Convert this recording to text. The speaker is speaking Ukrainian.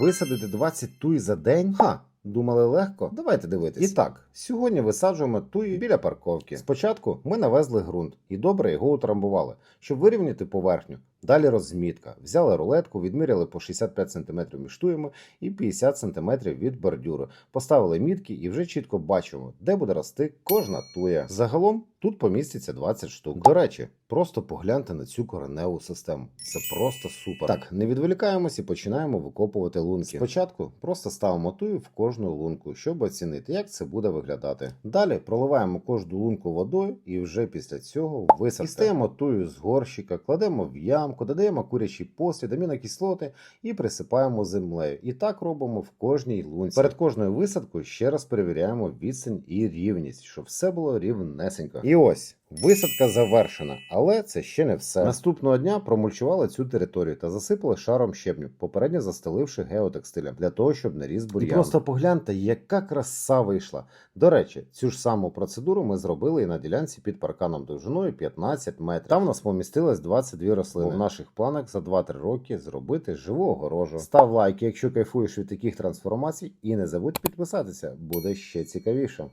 Висадити 20 туй за день? Ха! Думали легко? Давайте дивитись. І так, сьогодні висаджуємо туї біля парковки. Спочатку ми навезли ґрунт і добре його утрамбували, щоб вирівняти поверхню. Далі розмітка. Взяли рулетку, відміряли по 65 см між туями і 50 см від бордюру. Поставили мітки і вже чітко бачимо, де буде рости кожна туя. Загалом тут поміститься 20 штук. До речі, просто погляньте на цю кореневу систему. Це просто супер. Так, не відволікаємось і починаємо викопувати лунки. Спочатку просто ставимо тую в кожну лунку, щоб оцінити, як це буде виглядати. Далі проливаємо кожну лунку водою і вже після цього висадка. Дістаємо тую з горщика, кладемо в ямку, додаємо курячий послід, амінокислоти і присипаємо землею. І так робимо в кожній лунці. Перед кожною висадкою ще раз перевіряємо відстань і рівність, щоб все було рівнесенько. І ось. Висадка завершена, але це ще не все. Наступного дня промульчували цю територію та засипали шаром щебню, попередньо застеливши геотекстилем для того, щоб не ріс бур'ян. І просто погляньте, яка краса вийшла. До речі, цю ж саму процедуру ми зробили і на ділянці під парканом довжиною 15 метрів. Там у нас помістилось 22 рослини. Бо в наших планах за 2-3 роки зробити живу огорожу. Став лайк, якщо кайфуєш від таких трансформацій, і не забудь підписатися, буде ще цікавіше.